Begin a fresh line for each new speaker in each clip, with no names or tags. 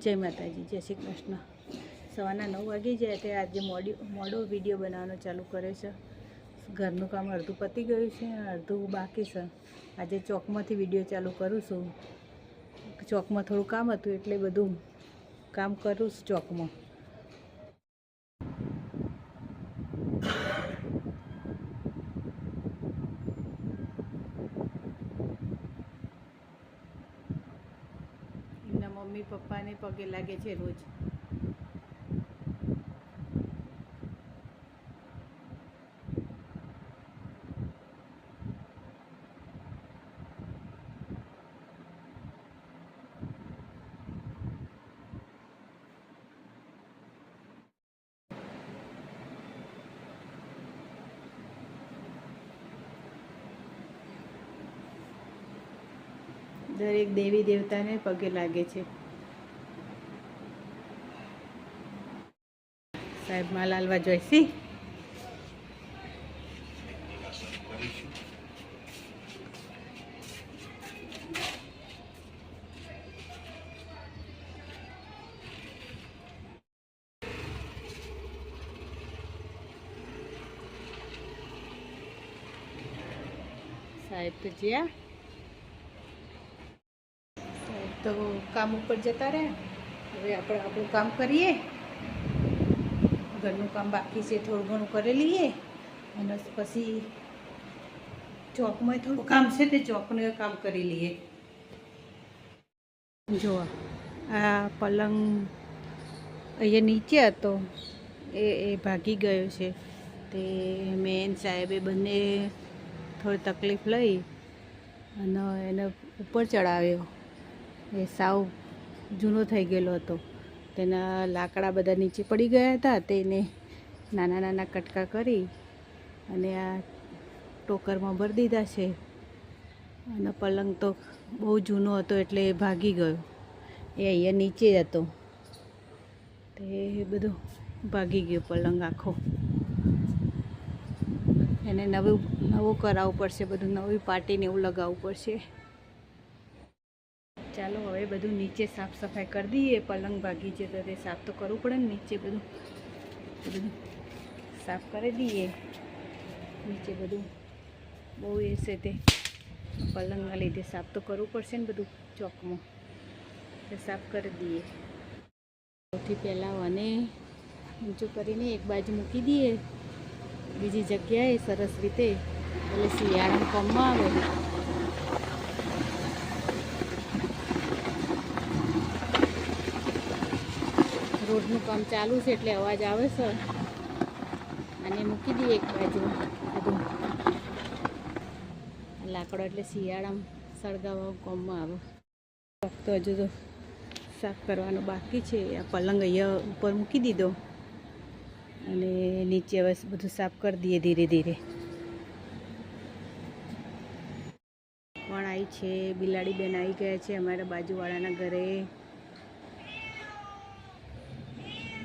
જય માતાજી, જય શ્રી કૃષ્ણ. સવારના નવ વાગી જાય તે આજે મોડી મોડો વીડિયો બનાવવાનો ચાલુ કર્યો છે. ઘરનું કામ અડધું પતી ગયું છે અડધું બાકી છે. આજે ચોકમાંથી વીડિયો ચાલુ કરું છું. ચોકમાં થોડું કામ હતું એટલે બધું કામ કરું છું ચોકમાં. મમ્મી પગે લાગે છે રોજ. દરેક દેવી દેવતાને પગે લાગે છે. સાહેબ માલ હાલવા જોઈશી સાહેબ તો જ્યાં. સાહેબ તો કામ ઉપર જતા રહ્યા. હવે આપણે આપણું કામ કરીએ. ઘરનું કામ બાકી છે, થોડું ઘણું કરી લઈએ. અને પછી ચોકમાં થોડું કામ છે તે ચોકનું કામ કરી લઈએ. જો, આ પલંગ અહીંયા નીચે હતો, એ એ ભાગી ગયો છે. તે મેન સાહેબે બંને થોડી તકલીફ લઈ અને એને ઉપર ચડાવ્યો. એ સાવ જૂનો થઈ ગયેલો હતો. તેના લાકડા બધા નીચે પડી ગયા હતા તેને નાના નાના કટકા કરી અને આ ટોકરમાં ભરી દીધા છે. અને પલંગ તો બહુ જૂનો હતો એટલે ભાગી ગયો. એ અહીંયા નીચે હતો. તે બધું ભાગી ગયો પલંગ આખો. એને નવું નવું કરાવવું પડશે, બધું નવી પાટીને એવું લગાવવું પડશે. ચાલો હવે બધું નીચે સાફ સફાઈ કરી દઈએ, પલંગ ભાગી છે તો તે સાફ તો કરવું પડે ને નીચે બધું. બધું સાફ કરી દઈએ. નીચે બધું બહુ એ છે તે પલંગના લીધે સાફ તો કરવું પડશે ને બધું ચોકમાં. તે સાફ કરી દઈએ. સૌથી પહેલાં અને ઊંચું કરીને એક બાજુ મૂકી દઈએ. બીજી જગ્યાએ સરસ રીતે, એટલે શિયાળામાં કમમાં આવે. કામ ચાલુ છે એટલે અવાજ આવે છે. અને મૂકી દઈએ એક બાજુ. બધું. લાકડો એટલે શિયાળામાં સળગાવવા કોમમાં આવે. ફક્ત હજુ તો સાફ કરવાનું બાકી છે. આ પલંગ અહીંયા ઉપર મૂકી દીધો. અને નીચે હવે બધું સાફ કરી દઈએ ધીરે ધીરે. પણ આવી છે બિલાડી બેન આવી ગયા છે અમારા બાજુવાળાના ઘરે.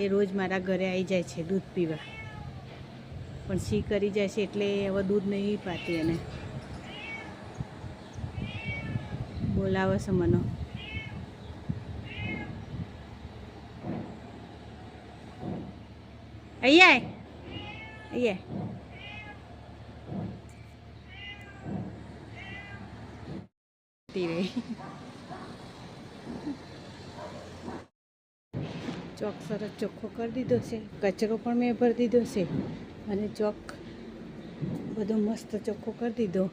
એ રોજ મારા ઘરે આવી જાય છે દૂધ પીવા. પણ સી કરી જાય છે એટલે હવે દૂધ નહીં પાતી એને. બોલાવે છે મને. અહીંયા અહીંયા રહી ચોક સરસ ચોખ્ખો કરી દીધો છે. કચરો પણ મેં ભરી દીધો છે. અને ચોક બધો મસ્ત ચોખ્ખો કરી દીધો.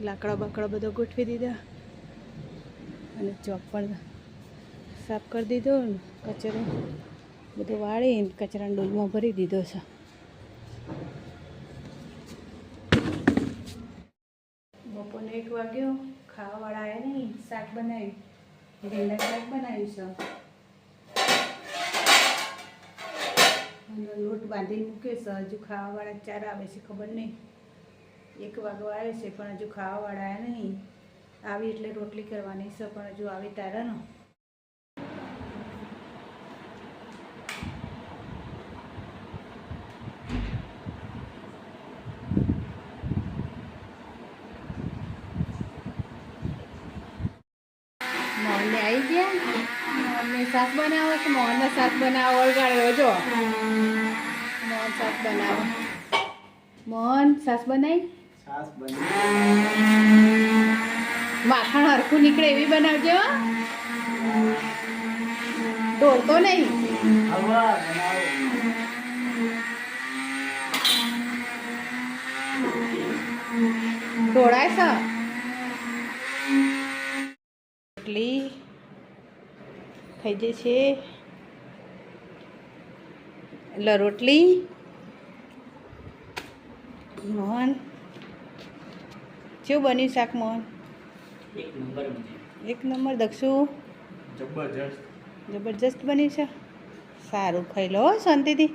લાકડા બાકડા બધો ગોઠવી દીધા. અને ચોક પણ સાફ કરી દીધો કચરો બધો વાળી કચરાના ડોલમાં ભરી દીધો છે. બપોરને એક વાગ્યો. ખાવાવાળા આવ્યા નહીં. શાક બનાવ્યું. રેલા શાક બનાવ્યું છે. અને લોટ બાંધીને મૂક્યો છે. હજુ ખાવાવાળા ચાર આવે છે, ખબર નહીં. એક વાગવા આવે છે, પણ હજુ ખાવાવાળા નહીં. આવી એટલે રોટલી કરવાની છે, પણ હજુ આવી તારા ને મોહનને આવી ગયા મોહનને શાક બનાવો કે મોહનને શાક બનાવો? ઓળગાડ્યો જો મોહન શાક બનાવો. મોહન શાક બનાવી માખણ હરખું નીકળે એવી બનાવજો ઢોળતો નહીં.
ઢોળાય સર
ઢોળાય છે જાય છે એટલે રોટલી મોહન. કેવું બન્યું શાક મોહન?
એક નંબર
દક્ષુ?
જબરજસ્ત.
જબરજસ્ત બન્યું છે? સારું ખાઈ લો હો શાંતિથી.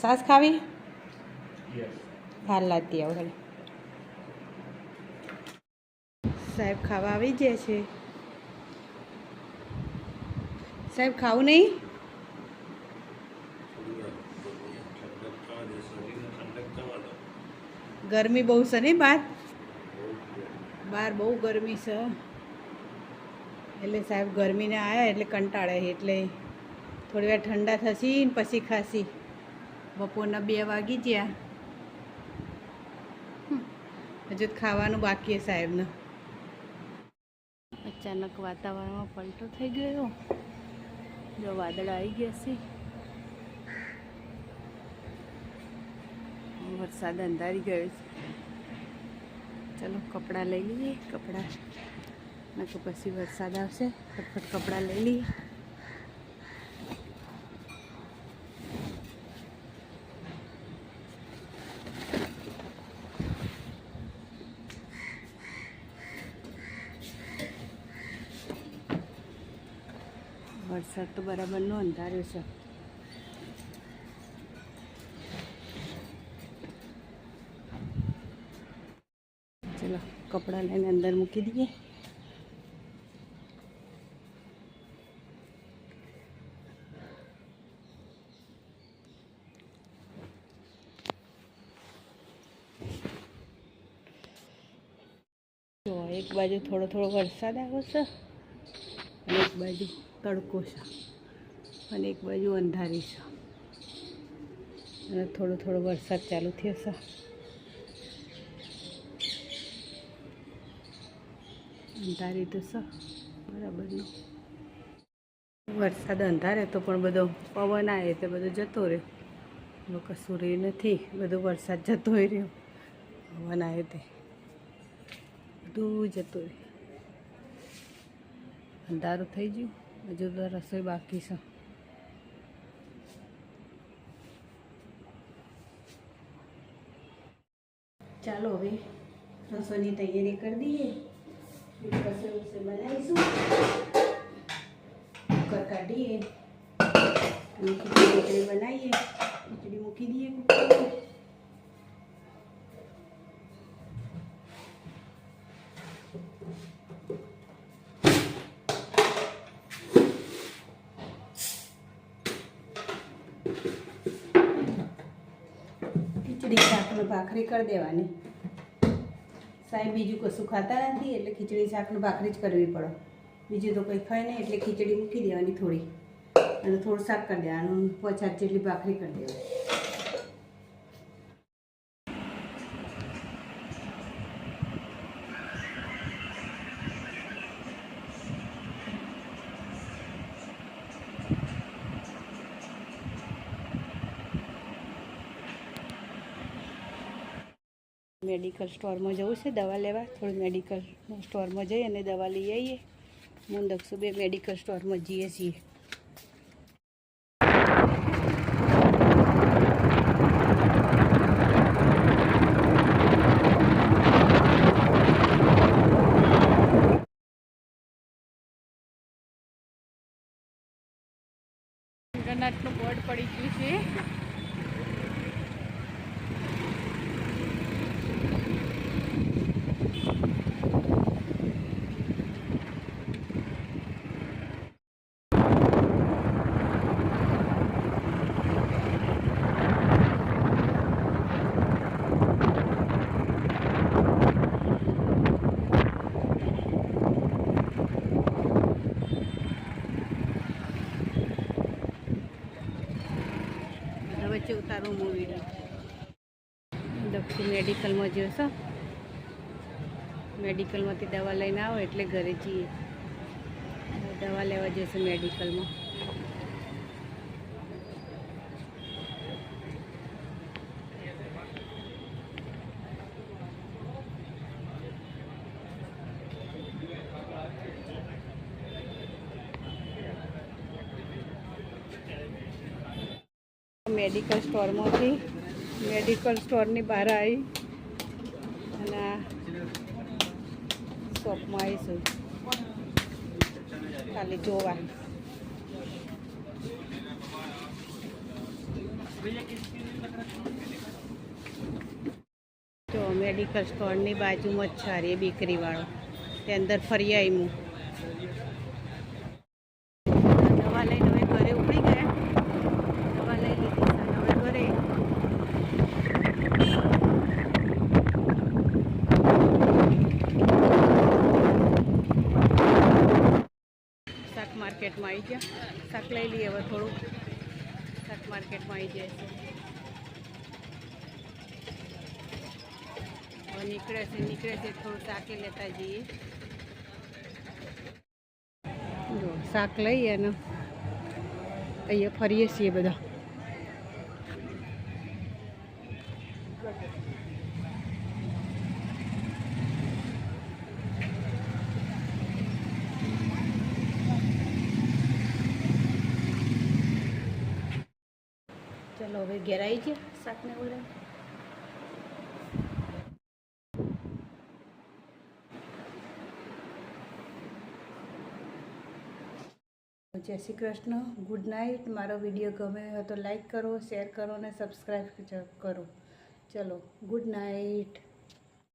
સાસ ખાવી?
યસ
હાલ લાગતી આવો હેલો સાહેબ ખાવા આવી ગયા છે. સાહેબ ખાવું નહીં? ગરમી બહુ છે ને બહાર બહાર બહુ ગરમી છે. એટલે સાહેબ ગરમીને આવ્યા એટલે કંટાળે એટલે થોડી વાર ઠંડા થશી ને પછી ખાસી બપોરના બે વાગી ગયા. હજુ ખાવાનું બાકી સાહેબને. અચાનક વાતાવરણમાં પલટો થઈ ગયો. જો વાદળ આવી ગયા છે. વરસાદ અંધારી ગયો છે. ચલો કપડાં લઈ લઈએ, કપડાં. નકર પછી વરસાદ આવશે, ફટફટ કપડાં લઈ લઈએ. વરસાદ તો બરાબરનો અંધાર્યો છે. ચલો, કપડાં લઈને અંદર મૂકી દઈએ. એક બાજુ થોડો થોડો વરસાદ આવ્યો છે એક બાજુ તડકો છે. અને એક બાજુ અંધારી છે. અને થોડો થોડો વરસાદ ચાલુ થયો છે. અંધારી તો છે. બરાબરનો વરસાદ અંધારે તો પણ બધો પવન આવે તો બધો જતો રહ્યો. હવે કશું રહ્યું નથી, બધો વરસાદ જતો રહ્યો. પવન આવે તે. બધું જતું રહ્યું. અંધારું થઈ ગયું. હજુ તો રસોઈ બાકી છે. ચાલો હવે રસોઈની તૈયારી કરી દઈએ. રસોઈ બનાવીશું. કુકર કાઢીએ. બનાવીએ. ખીચડી મૂકી દઈએ કુકરમાં શાકને ભાખરી કરી દેવાની. સાહેબ, બીજું કશું ખાતા નથી, એટલે ખીચડી શાકનું ભાખરી જ કરવી પડે. બીજું તો કંઈ ખાય નહીં, એટલે ખીચડી મૂકી દેવાની થોડી. અને થોડું શાક કરી દેવાનું પચાસ જેટલી ભાખરી કરી દેવાની. મેડિકલ સ્ટોરમાં જવું છે, દવા લેવા. થોડું મેડિકલ સ્ટોરમાં જઈ અને દવા લઈ આવીએ. હું દક્ષુ બે મેડિકલ સ્ટોરમાં જઈએ છીએ. ઇન્ટરનેટનું બોર્ડ પડી ગયું છે. મેડિકલમાં જોશો મેડિકલમાંથી દવા લઈને આવો, એટલે ઘરે જઈએ. દવા લેવા જશે મેડિકલમાં. મેડિકલ સ્ટોરમાંથી, મેડિકલ સ્ટોરની બહાર આવી. અને શોપમાં આવીશું. ખાલી જોવા. જો મેડિકલ સ્ટોરની બાજુમાં જ છે બેકરીવાળો. તે અંદર ફરી આવી દવા લઈને હવે ઘરે ઉપડી ગયા દવા લઈ લીધી છે અને હવે ઘરે શાક માર્કેટમાં આવી ગયા. શાક લઈ લઈએ હવે થોડું શાક માર્કેટમાં આવી જાય છે. હવે નીકળે છે નીકળે છે, થોડું શાકે લેતા જઈએ. શાક લઈએ અને અહીંયા ફરીએ છીએ બધા. ચલો હવે ઘેર આવી ગયા, શાકને ઓળે જય શ્રી કૃષ્ણ, ગુડ નાઇટ. મારો વીડિયો ગમે હોય તો લાઈક કરો, શેર કરો અને સબસ્ક્રાઈબ કરો. ચલો, ગુડ નાઇટ.